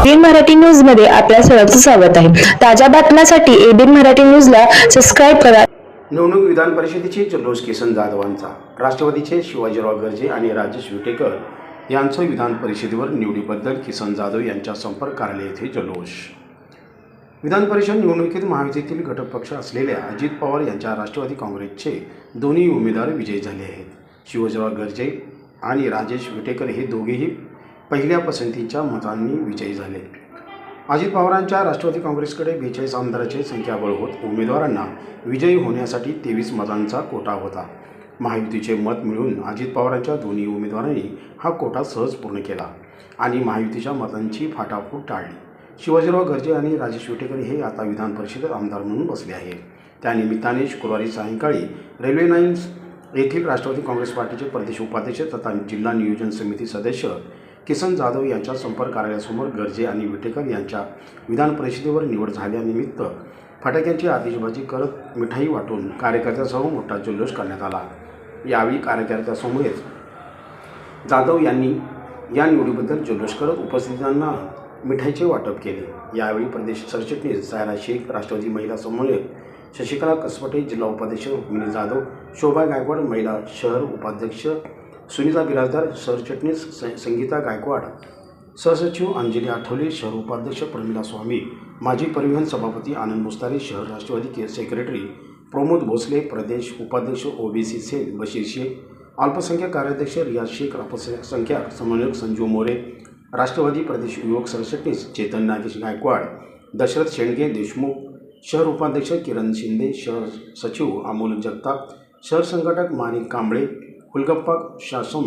ABN Marathi न्यूजमध्ये आपल्या सर्वांचं स्वागत आहे. ताज्या बातम्यांसाठी एबीएन मराठी न्यूजला सबस्क्राईब करा. निवडणूक विधान परिषदेचे जल्लोष किसन जाधवांचा राष्ट्रवादीचे शिवाजीराव गर्जे आणि राजेश विटेकर यांचं विधान परिषदेवर निवडीबद्दल किसन जाधव यांच्या संपर्क कार्यालय येथे जल्लोष. विधान परिषद निवडणुकीत महायुतीतील घटक पक्ष असलेल्या अजित पवार यांच्या राष्ट्रवादी काँग्रेसचे दोन्ही उमेदवार विजयी झाले आहेत. शिवाजीराव गर्जे आणि राजेश विटेकर हे दोघेही पहिल्या पसंतीच्या मतांनी विजयी झाले. अजित पवारांच्या राष्ट्रवादी काँग्रेसकडे बेचाळीस आमदाराचे संख्याबळ होत उमेदवारांना विजयी होण्यासाठी तेवीस मतांचा कोटा होता. महायुतीचे मत मिळून अजित पवारांच्या दोन्ही उमेदवारांनी हा कोटा सहज पूर्ण केला आणि महायुतीच्या मतांची फाटाफूट टाळली. शिवाजीराव गर्जे आणि राजेश विटेकर हे आता विधान परिषदेत आमदार म्हणून बसले आहेत. त्यानिमित्ताने शुक्रवारी सायंकाळी रेल्वे लाईन्स येथील राष्ट्रवादी काँग्रेस पार्टीचे प्रदेश उपाध्यक्ष तथा जिल्हा नियोजन समिती सदस्य किसन जाधव यांच्या संपर्क कार्यालयासमोर गर्जे आणि विटेकर यांच्या विधान परिषदेवर निवड झाल्यानिमित्त फटाक्यांची आतिषबाजी करत मिठाई वाटून कार्यकर्त्यांसह मोठा जल्लोष करण्यात आला. यावेळी कार्यकर्त्यांसमवेत जाधव यांनी या निवडीबद्दल जल्लोष करत उपस्थितांना मिठाईचे वाटप केले. यावेळी प्रदेश सरचिटणीस सायरा शेख राष्ट्रवादी महिला समन्वयक शशिकला कसपटे जिल्हा उपाध्यक्ष रुक्मिणी जाधव शोभा गायकवाड महिला शहर उपाध्यक्ष सुनीता बिराजदार सरचिटणीस स- संगीता गायकवाड सहसचिव अंजली आठवले शहर उपाध्यक्ष प्रमिला स्वामी माजी परिवहन सभापती आनंद मुस्तारे शहर राष्ट्रवादी के सेक्रेटरी प्रमोद भोसले प्रदेश उपाध्यक्ष ओबीसी सेल बशीर शेख अल्पसंख्याक कार्याध्यक्ष रियाज शेख अल्पसंख्याक समन्वयक संजू मोरे राष्ट्रवादी प्रदेश युवक सरचिटणीस चेतन नागेश गायकवाड दशरथ शेंडगे देशमुख शहर उपाध्यक्ष किरण शिंदे शहर सचिव अमोल जगताप शहर संघटक माणिक कांबळे हुलगप्पा शासम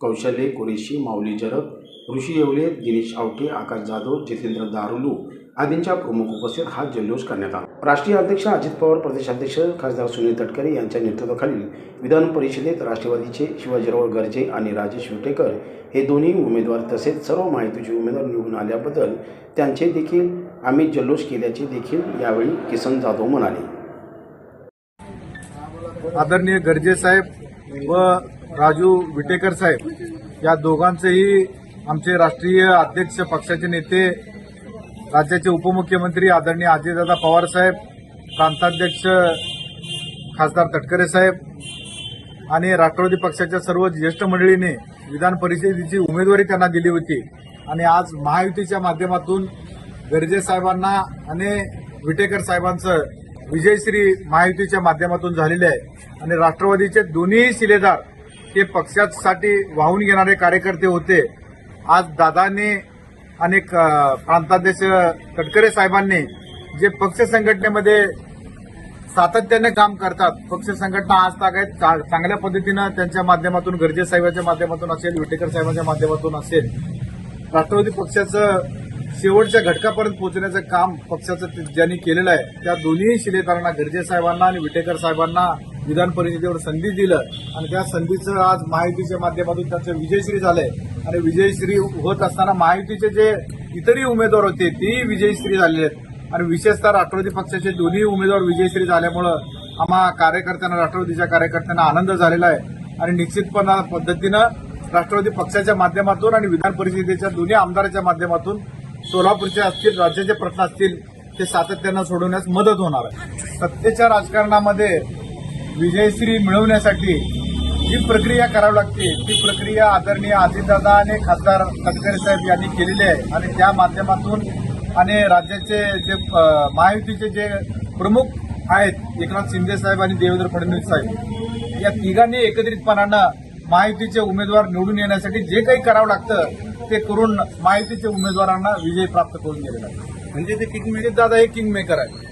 कौशल्य कुरेशी माऊली जरग ऋषी येवले दिनेश आवटे आकाश जाधव जितेंद्र दारुलू आदींच्या प्रमुख उपस्थित हा जल्लोष करण्यात आला. राष्ट्रीय अध्यक्ष अजित पवार प्रदेशाध्यक्ष खासदार सुनील तटकरे यांच्या नेतृत्वाखालील विधान परिषदेत राष्ट्रवादीचे शिवाजीराव गर्जे आणि राजेश विटेकर हे दोन्ही उमेदवार तसेच सर्व माहितीचे उमेदवार निवडून आल्याबद्दल त्यांचे देखील आम्ही जल्लोष केल्याचे देखील यावेळी किसन जाधव म्हणाले. आदरणीय गर्जे साहेब व राजू विटेकर साहेब या दोघांचेही आमचे राष्ट्रीय अध्यक्ष पक्षाचे नेते राज्याचे उपमुख्यमंत्री आदरणीय अजितदादा पवार साहेब प्रांताध्यक्ष खासदार तटकरे साहेब आणि राष्ट्रवादी पक्षाच्या सर्व ज्येष्ठ मंडळीने विधान परिषदेची उमेदवारी त्यांना दिली होती. आणि आज महायुतीच्या माध्यमातून गर्जे साहेबांना आणि विटेकर साहेबांचं विजयश्री महायुतीच्या माध्यमातून झालेले आहे. आणि राष्ट्रवादीचे दोन्ही शिलेदार हे पक्षासाठी वाहून घेणारे कार्यकर्ते होते. आज दादाने आणि प्रांताध्यक्ष तटकरे साहेबांनी जे पक्ष संघटनेमध्ये सातत्याने काम करतात पक्ष संघटना आज तागायत चा- चांगल्या पद्धतीनं त्यांच्या माध्यमातून गर्जे साहेबांच्या माध्यमातून असेल विटेकर साहेबांच्या माध्यमातून असेल. राष्ट्रवादी पक्षाचं शेवटच्या घटकापर्यंत पोहोचण्याचं काम पक्षाचं ज्यांनी केलेलं आहे त्या दोन्ही शिलेदारांना गर्जे साहेबांना आणि विटेकर साहेबांना विधान परिषदेवर संधी दिलं. आणि त्या संधीचं आज महायुतीच्या माध्यमातून त्यांचं विजयश्री झालंय. आणि विजयश्री होत असताना महायुतीचे जे इतरही उमेदवार होते तेही विजयश्री झालेले आहेत. आणि विशेषतः राष्ट्रवादी पक्षाचे दोन्ही उमेदवार विजयश्री झाल्यामुळं आम्हा कार्यकर्त्यांना राष्ट्रवादीच्या कार्यकर्त्यांना आनंद झालेला आहे. आणि निश्चितपणा पद्धतीनं राष्ट्रवादी पक्षाच्या माध्यमातून आणि विधान परिषदेच्या दोन्ही आमदाराच्या माध्यमातून सोलापूरचे असतील राज्याचे प्रश्न असतील ते सातत्यानं सोडवण्यास मदत होणार आहे. सत्तेच्या राजकारणामध्ये विजयश्री मिळवण्यासाठी जी प्रक्रिया करावी लागते ती प्रक्रिया आदरणीय अजितदादा आणि खासदार तटकरे साहेब यांनी केलेली आहे. आणि त्या माध्यमातून आणि राज्याचे जे महायुतीचे जे प्रमुख आहेत एकनाथ शिंदे साहेब आणि देवेंद्र फडणवीस साहेब या तिघांनी एकत्रितपणानं महायुतीचे उमेदवार निवडून येण्यासाठी जे काही करावं लागतं ते करून माहितीच्या उमेदवारांना विजय प्राप्त करून दिलेला आहे म्हणजे ते किंग मेकर दादा हे किंग मेकर आहे